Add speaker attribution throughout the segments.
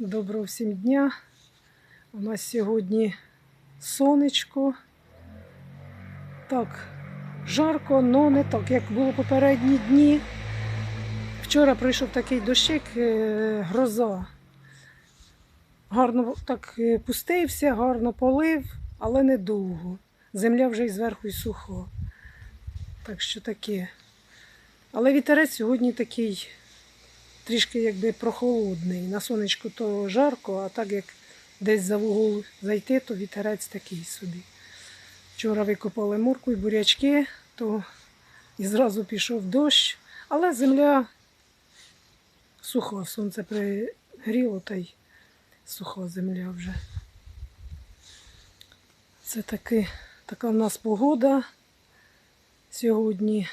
Speaker 1: Доброго всім дня. У нас сьогодні сонечко. Так, жарко, але не так, як було попередні дні. Вчора прийшов такий дощик, е, гроза. Гарно так е, пустився, гарно полив, але недовго. Земля вже і зверху і суха. Так що таке. Але вітерець сьогодні такий трішки якби прохолодний. На сонечку то жарко, а так як десь за вугол зайти, то вітерець такий собі. Вчора викопали морку і бурячки, то і зразу пішов дощ, але земля суха, сонце пригріло та й суха земля вже. Це таки, така в нас погода сьогодні.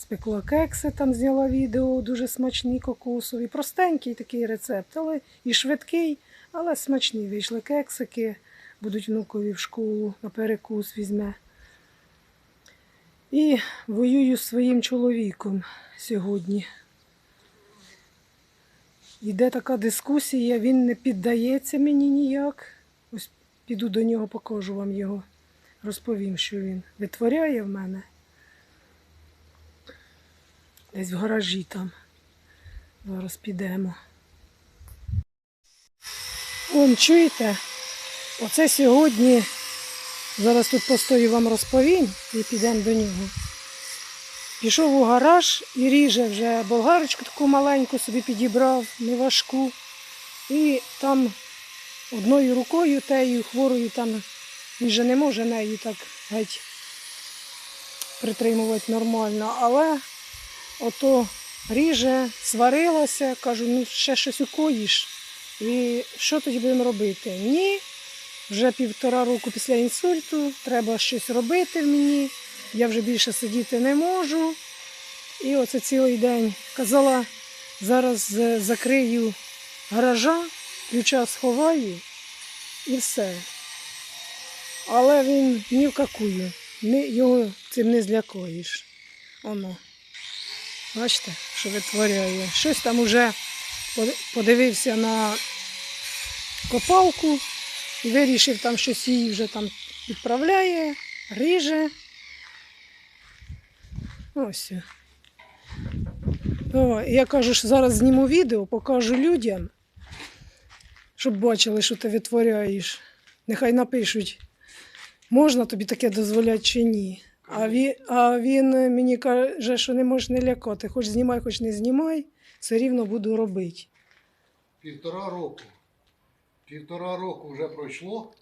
Speaker 1: Спекла кекси, там зняла відео, дуже смачні кокосові. Простенький такий рецепт, але і швидкий, але смачні. Вийшли кексики, будуть внукові в школу, на перекус візьме. І воюю з своїм чоловіком сьогодні. Йде така дискусія, він не піддається мені ніяк. Ось піду до нього, покажу вам його, розповім, що він витворяє в мене. Десь в гаражі там. Зараз підемо. Вон, чуєте? Оце сьогодні. Зараз тут постою вам розповім і підемо до нього. Пішов у гараж і ріже вже болгарочку таку маленьку собі підібрав, неважку. І там одною рукою тею хворою там він же не може нею так геть притримувати нормально, але ото ріже, сварилася, кажу, ну ще щось укоїш. І що тоді будемо робити? Ні, вже півтора року після інсульту, треба щось робити мені, я вже більше сидіти не можу. І оце цілий день казала, зараз е, закрию гаража, ключа сховаю і все. Але він ні в какую, його цим не злякаєш. Оно. Бачите, що витворяє. Щось там уже подивився на копалку і вирішив там щось її вже там відправляє, ріже. Ось. О, я кажу, що зараз зніму відео, покажу людям, щоб бачили, що ти витворяєш. Нехай напишуть, можна тобі таке дозволяти чи ні. А він, а він мені каже, що не можеш не лякати. Хоч знімай, хоч не знімай, все рівно буду робити.
Speaker 2: Півтора року. Півтора року вже пройшло.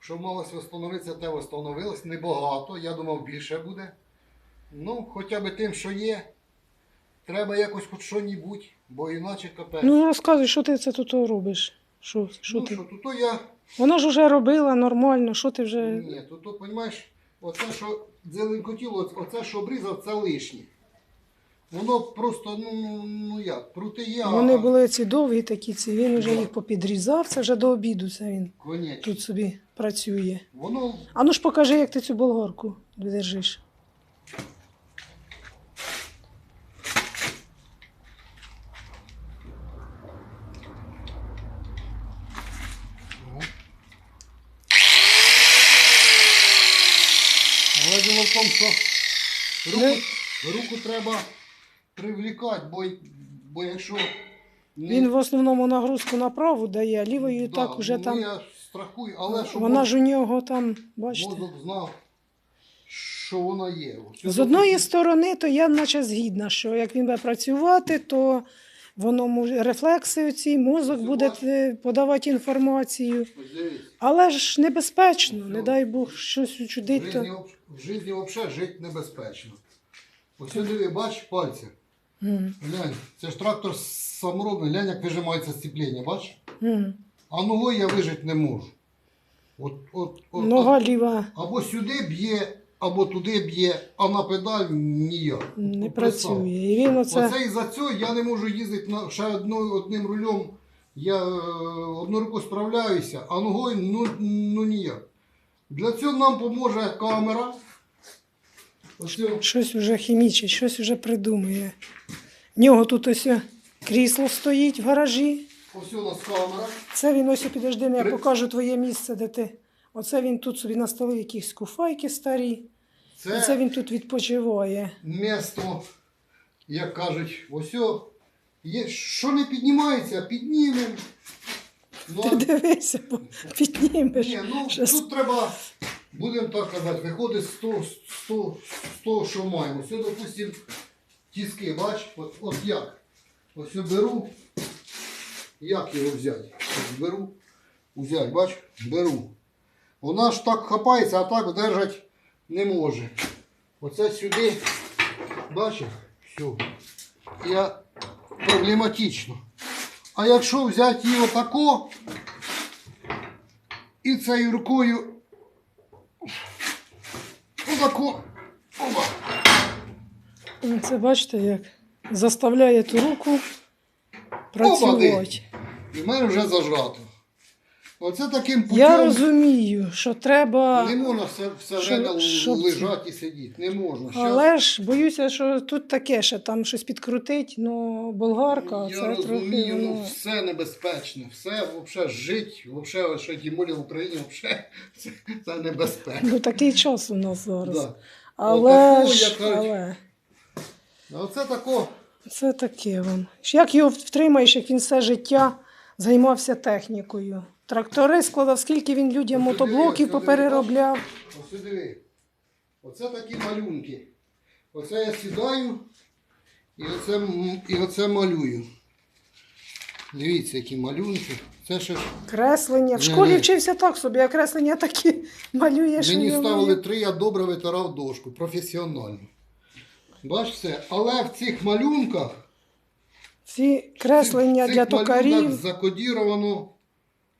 Speaker 2: Що малось встановитися, те встановилось. Небагато. Я думав, більше буде. Ну, хоча б тим, що є. Треба якось хоч що-небудь, бо іначе капець.
Speaker 1: Ну розказуй, що ти це тут робиш? Що, що
Speaker 2: ну
Speaker 1: ти?
Speaker 2: що, то я.
Speaker 1: Вона ж вже робила нормально, що ти вже.
Speaker 2: Ні, то, понімаєш, оце, що зеленкотіло, оце, що обрізав, це лишнє. Воно просто, ну, ну, як, прути я.
Speaker 1: Вони були ці довгі такі, ці він вже їх попідрізав, це вже до обіду це він
Speaker 2: Конечно.
Speaker 1: тут собі працює.
Speaker 2: Воно
Speaker 1: А ну ж покажи, як ти цю болгарку держиш.
Speaker 2: В тому, що руку,
Speaker 1: Ну.
Speaker 2: руку треба привлікати, бо, бо якщо не,
Speaker 1: Він в основному нагрузку на праву дає, а лівою
Speaker 2: Да,
Speaker 1: так уже
Speaker 2: ну,
Speaker 1: там.
Speaker 2: Я страхую, але щоб
Speaker 1: Вона ж у нього там, бачите.
Speaker 2: мозок знав, що вона є. Ось
Speaker 1: З одної сторони, то я наче згідна, що як він буде працювати, то воно може рефлекси оці, мозок буде е, подавати інформацію.
Speaker 2: Ось дивись,
Speaker 1: Але ж небезпечно, не дай Бог щось учудить. То...
Speaker 2: об- в житті взагалі жити небезпечно. Ось диви, бач пальці.
Speaker 1: М,
Speaker 2: Глянь, це ж трактор саморобний, глянь, як вижимається сцепління, бач?
Speaker 1: м.
Speaker 2: А ногою я вижити не можу. От, от, от,
Speaker 1: Нога ліва
Speaker 2: Або сюди б'є, або туди б'є, а на педаль ніяк.
Speaker 1: не
Speaker 2: От
Speaker 1: працює. І він оце.
Speaker 2: Оце із-за цього я не можу їздити на, ще одною, одним рулем. Я е, одну руку справляюся, а ногою ну, ну ніяк. Для цього нам поможе камера. Ось.
Speaker 1: Щось вже хімічить, щось вже придумує. В нього тут ось крісло стоїть в гаражі.
Speaker 2: Ось у нас камера.
Speaker 1: Це він ось підожди, я
Speaker 2: При-
Speaker 1: покажу твоє місце, де ти. Оце він тут собі наставив якісь куфайки старі.
Speaker 2: Це,
Speaker 1: Оце він тут відпочиває.
Speaker 2: місто, як кажуть, ось о, є, що не піднімається, піднімемо. Ну,
Speaker 1: Ти дивися, бо піднімеш.
Speaker 2: Ні, ну
Speaker 1: Щас.
Speaker 2: тут треба, будемо так казати, виходить з того, з того, з того що маємо. Ось, допустим, тіски, бач, от, от як. Ось беру, як його взяти? Ось Беру, взяти, бач, беру. Вона ж так хапається, а так держать не може. Оце сюди, бачиш, все. Я проблематично. А якщо взяти її отако, і цією рукою отако. Оба.
Speaker 1: Це бачите, як заставляє ту руку працювати.
Speaker 2: І в мене вже зажато. Оце таким путем
Speaker 1: Я розумію, що треба.
Speaker 2: не можна все, все
Speaker 1: Що-
Speaker 2: время
Speaker 1: щоб
Speaker 2: лежати і сидіти. Не можна.
Speaker 1: Але ж боюся, що тут таке ще там щось підкрутить, ну болгарка,
Speaker 2: Я
Speaker 1: це трохи
Speaker 2: розумію, ну все небезпечне, все взагалі жить, взагалі, що тим більше в Україні, взагалі, це, це небезпечно.
Speaker 1: Ну такий час у нас зараз.
Speaker 2: Да.
Speaker 1: Але
Speaker 2: Отако,
Speaker 1: ж,
Speaker 2: як
Speaker 1: але
Speaker 2: Оце тако.
Speaker 1: це таке вам. Як його втримаєш, як він все життя займався технікою? Трактори складав, скільки він людям мотоблоків попереробляв.
Speaker 2: Ось диви. Оце такі малюнки. Оце я сідаю і оце, і оце малюю. Дивіться, які малюнки. Це ще ж
Speaker 1: Креслення. В школі вчився так собі, а креслення такі малюєш.
Speaker 2: мені ставили три, я добре витирав дошку, професіонально. Бачите, але в цих малюнках
Speaker 1: Ці креслення
Speaker 2: цих
Speaker 1: для
Speaker 2: малюнках
Speaker 1: токарів.
Speaker 2: закодіровано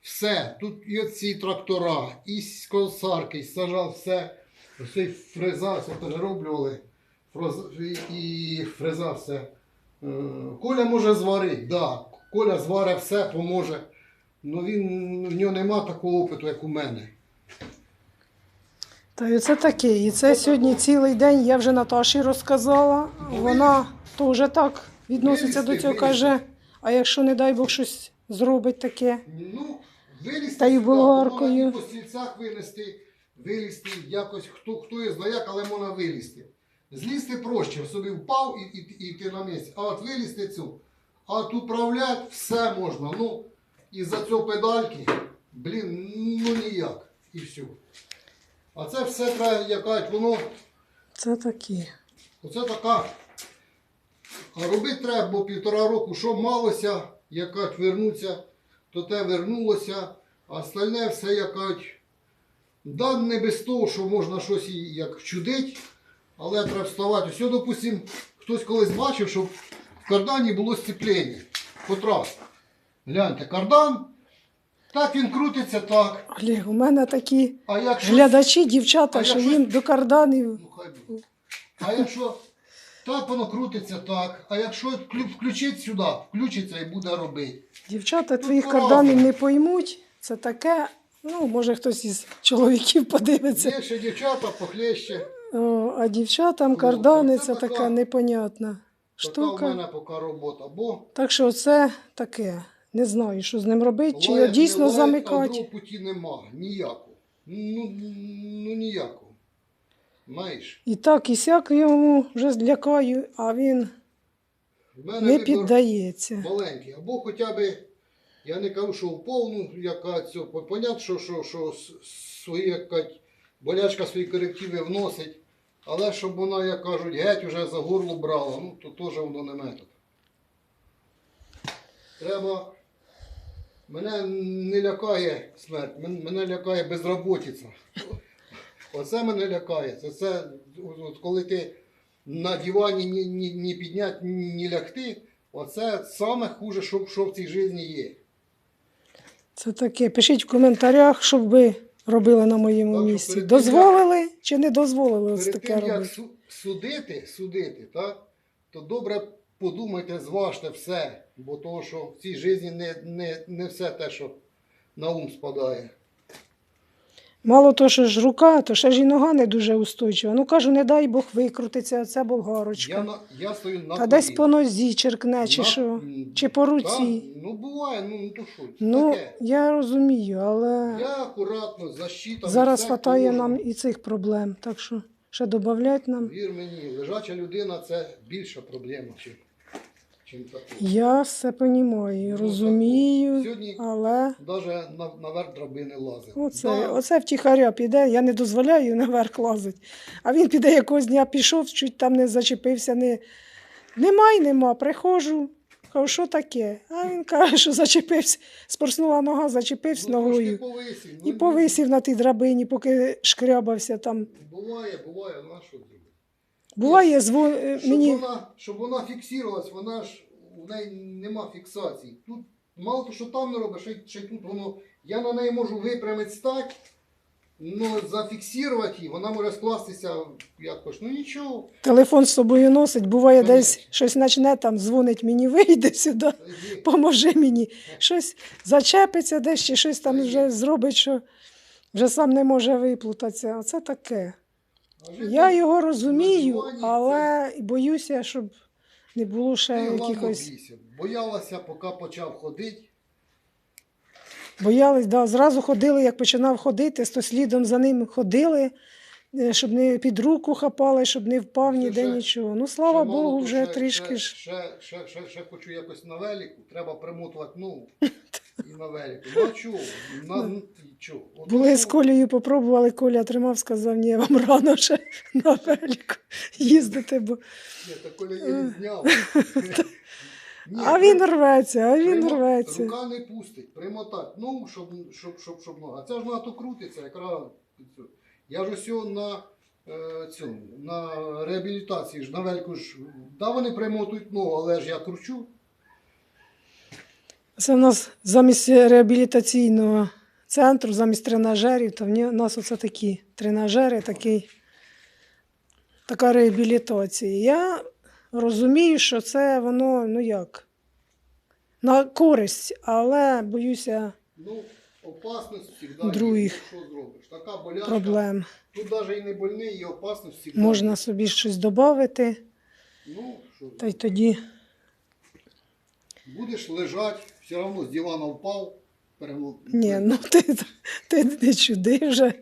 Speaker 2: все. Тут і ці трактора, і косарки, і сажав все. Ось цей фреза, все перероблювали. І- І фреза все. Е, Коля може зварити, да. Коля зварить все, поможе. Ну він в нього нема такого опиту, як у мене.
Speaker 1: Та й це таке. І це сьогодні цілий день я вже Наташі розказала. Вона то вже так відноситься до цього, каже, а якщо, не дай Бог, щось зробить таке.
Speaker 2: Ну, вилізти
Speaker 1: Та й
Speaker 2: сюди,
Speaker 1: болгаркою.
Speaker 2: можна і по стільцях вилізти, вилізти, якось хто, хто є знає, як, але можна вилізти. Злізти проще, собі впав і, і, і ти на місці. А от вилізти цю. А от управляти все можна. Ну, і за цього педальки, блін, ну ніяк. І все. А це все треба, як воно,
Speaker 1: Це таке.
Speaker 2: оце така. А робити треба, бо півтора року, що малося, як кажуть, вернуться, то те вернулося, а остальне все, як кажуть, да, не без того, що можна щось як чудить, але треба вставати. Ось, допустим, хтось колись бачив, що в кардані було сцеплення по. Гляньте, кардан, так він крутиться так.
Speaker 1: Олег, у мене такі
Speaker 2: А якщо
Speaker 1: глядачі, дівчата,
Speaker 2: А
Speaker 1: що
Speaker 2: якщо-
Speaker 1: їм до карданів.
Speaker 2: Ну, хай буде. А якщо так воно крутиться так, а якщо вклю- включить сюди, включиться і буде робити.
Speaker 1: Дівчата
Speaker 2: Ну,
Speaker 1: твоїх
Speaker 2: правда.
Speaker 1: карданів не поймуть. Це таке. Ну, може хтось із чоловіків подивиться.
Speaker 2: Є ще дівчата похлеще.
Speaker 1: О, а дівчатам
Speaker 2: Ну,
Speaker 1: кардани
Speaker 2: це така-
Speaker 1: така непонятна
Speaker 2: Така в мене поки робота. Бо
Speaker 1: Так що це таке. Не знаю, що з ним робити, чи його дійсно замикати.
Speaker 2: путі нема. Ніякого. Ну, ну ніякого. Знаєш,
Speaker 1: І так, і сяк йому вже злякаю, а він не піддається.
Speaker 2: маленький. Або хоча б, я не кажу, що в повну, яка цього, понятно, що, що, що свої, яка болячка свої корективи вносить, але щоб вона, як кажуть, геть уже за горло брала, ну то теж воно не метод. Треба. Мене не лякає смерть, мене лякає безработиця. Оце мене лякає. Це, це от- коли ти на дивані ні, ні, ні підняти, ні, ні лягти, оце саме хуже, що, що в цій житті є.
Speaker 1: Це таке. Пишіть в коментарях, щоб ви робили на моєму
Speaker 2: Так
Speaker 1: місці.
Speaker 2: перед тим,
Speaker 1: Дозволили чи не дозволили ось таке
Speaker 2: тим, як
Speaker 1: робити?
Speaker 2: су- судити, судити, так, то добре подумайте, зважте все, бо того, що в цій житті не, не, не все те, що на ум спадає.
Speaker 1: Мало того, що ж рука, то ще ж і нога не дуже устойчива. Ну кажу, не дай Бог викрутиться, це болгарочка.
Speaker 2: Я, на, я стою на
Speaker 1: Та десь по нозі черкне, чи
Speaker 2: На-
Speaker 1: що,
Speaker 2: м,
Speaker 1: чи по
Speaker 2: Та,
Speaker 1: руці.
Speaker 2: ну буває, ну то що.
Speaker 1: Ну,
Speaker 2: таке.
Speaker 1: я розумію, але
Speaker 2: Я акуратно, защита.
Speaker 1: зараз хватає нам і цих проблем. Так що ще додавлять нам.
Speaker 2: Вір мені, лежача людина це більша проблема, чим.
Speaker 1: Я все розумію, розумію,
Speaker 2: Сьогодні
Speaker 1: але
Speaker 2: навіть на, наверх драбини лазив.
Speaker 1: оце,
Speaker 2: Да,
Speaker 1: оце втіхаря піде, я не дозволяю наверх лазити. А він піде якогось дня пішов, чуть там не зачепився, не... нема й нема, приходжу. Кажу, що таке? А він каже, що зачепився, спорснула нога, зачепився
Speaker 2: ну,
Speaker 1: ногою.
Speaker 2: повисів.
Speaker 1: І
Speaker 2: Ну,
Speaker 1: повисів на тій драбині, поки шкрябався там.
Speaker 2: Буває, буває, ну а що?
Speaker 1: Буває, зво... е,
Speaker 2: Щоб,
Speaker 1: мені
Speaker 2: вона, щоб вона фіксувалась, вона ж у неї нема фіксації. Тут мало того, що там не робиш, ще, й- ще тут воно. Я на неї можу випрямити стать, але зафіксувати її, вона може скластися якось. Ну нічого.
Speaker 1: телефон з собою носить, буває
Speaker 2: Конечно.
Speaker 1: десь щось почне, там дзвонить мені, вийде сюди, поможи мені. Щось зачепиться десь чи щось там вже зробить, що вже сам не може виплутатися. Оце таке. Я його розумію, але боюся, щоб не було ще
Speaker 2: Ти,
Speaker 1: якихось.
Speaker 2: Боялася, поки почав ходити.
Speaker 1: Боялись, да, зразу ходили, як починав ходити, то слідом за ним ходили, е, щоб не під руку хапали, щоб не впав ніде нічого. Ну, слава
Speaker 2: Ще
Speaker 1: Богу, вже
Speaker 2: ще-
Speaker 1: трішки
Speaker 2: ще,
Speaker 1: ж.
Speaker 2: ще, ще, ще, ще хочу якось на велику, треба примотувати ногу і на велику. Ну а чого? На, ну, чого? От
Speaker 1: Були
Speaker 2: ну,
Speaker 1: з Колею, попробували, Коля тримав, сказав, ні, вам рано ще на велику їздити, бо.
Speaker 2: Ні, та Коля її зняв. Ні,
Speaker 1: А він рветься, а він
Speaker 2: примо-
Speaker 1: рветься.
Speaker 2: Рука не пустить, примотати. Ну, щоб, щоб, щоб, щоб нога. Це ж вона то крутиться, якраз. під цю. Я ж ось його на е, цьому, на реабілітації ж на вельку ж. Да, вони примотують ногу, але ж я кручу.
Speaker 1: Це в нас замість реабілітаційного центру, замість тренажерів, то в нас оце такі тренажери, такий, така реабілітація. Я розумію, що це воно, ну як, на користь, але боюся
Speaker 2: Ну, опасність завжди
Speaker 1: Других
Speaker 2: є. Що зробиш? Така болячка.
Speaker 1: проблем.
Speaker 2: Тут навіть і не больний, і опасність завжди.
Speaker 1: Можна собі щось додати,
Speaker 2: Ну, що
Speaker 1: та й тоді.
Speaker 2: Будеш лежати, все одно з дивана впав. перемог-
Speaker 1: Ні, ну ти, ти не чуди вже.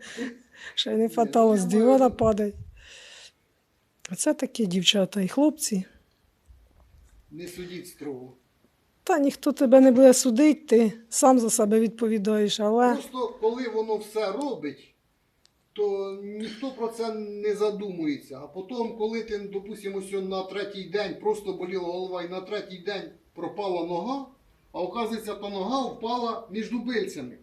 Speaker 1: Ще не фатало з дивана
Speaker 2: маю-
Speaker 1: падай. Оце такі дівчата і хлопці.
Speaker 2: Не судіть строго.
Speaker 1: Та ніхто тебе не буде судити, ти сам за себе відповідаєш, але
Speaker 2: Просто коли воно все робить, то ніхто про це не задумується. А потім, коли ти, допустимо, на третій день просто боліла голова і на третій день пропала нога, а оказується, та нога впала між дубильцями.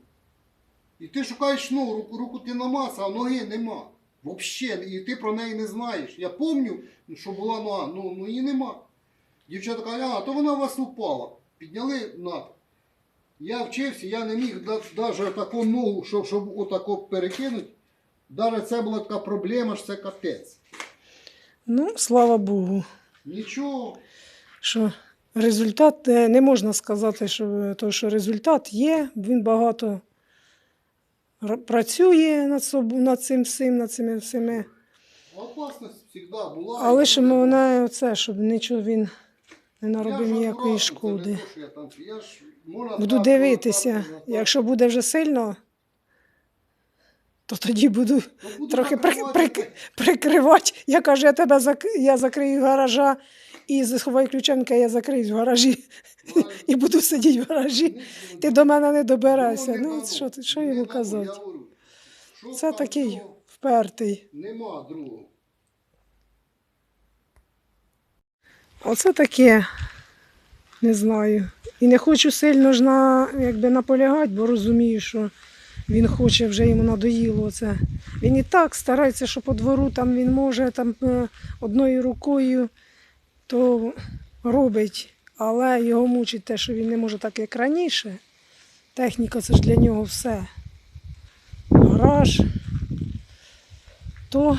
Speaker 2: І ти шукаєш ногу, руку, руку ти намаса, а ноги нема. Взагалі, і ти про неї не знаєш. Я пам'ятаю, що була нога, ну, ну її нема. Дівчата кажуть, а, то вона у вас упала. Підняли на. Я вчився, я не міг навіть таку ногу, щоб, щоб отако перекинути. Навіть це була така проблема, що це капець.
Speaker 1: ну, слава Богу,
Speaker 2: Нічого.
Speaker 1: що результат е, не можна сказати, що, е, то, що результат є, він багато працює над, собо, над цим всім, над цими всіми.
Speaker 2: Опасність завжди була.
Speaker 1: Але
Speaker 2: буде.
Speaker 1: мене оце, щоб нічого він не наробив ніякої шкоди.
Speaker 2: що
Speaker 1: Буду дивитися. Якщо буде вже сильно, то тоді буду
Speaker 2: буду
Speaker 1: трохи при- прикривати. Я кажу, я тебе я закрию гаража і заховаю ключенка, я закриюсь в гаражі і буду сидіти в гаражі. Ти до мене не доберешся.
Speaker 2: не
Speaker 1: Ну, що, ти- що йому казати? Це такий впертий.
Speaker 2: Нема другого.
Speaker 1: Оце таке, не знаю. І не хочу сильно ж на, якби наполягати, бо розумію, що він хоче, вже йому надоїло це. Він і так старається, що по двору там він може там е, одною рукою, то робить. Але його мучить те, що він не може так, як раніше. Техніка це ж для нього все. Гараж. То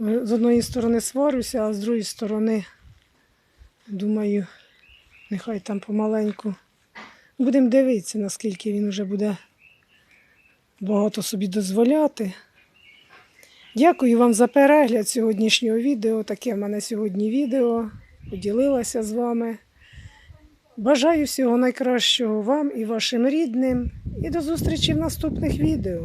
Speaker 1: з одної сторони сварюся, а з другої сторони думаю, нехай там помаленьку. Будемо дивитися, наскільки він вже буде багато собі дозволяти. Дякую вам за перегляд сьогоднішнього відео. Таке в мене сьогодні відео. Поділилася з вами. Бажаю всього найкращого вам і вашим рідним. І до зустрічі в наступних відео.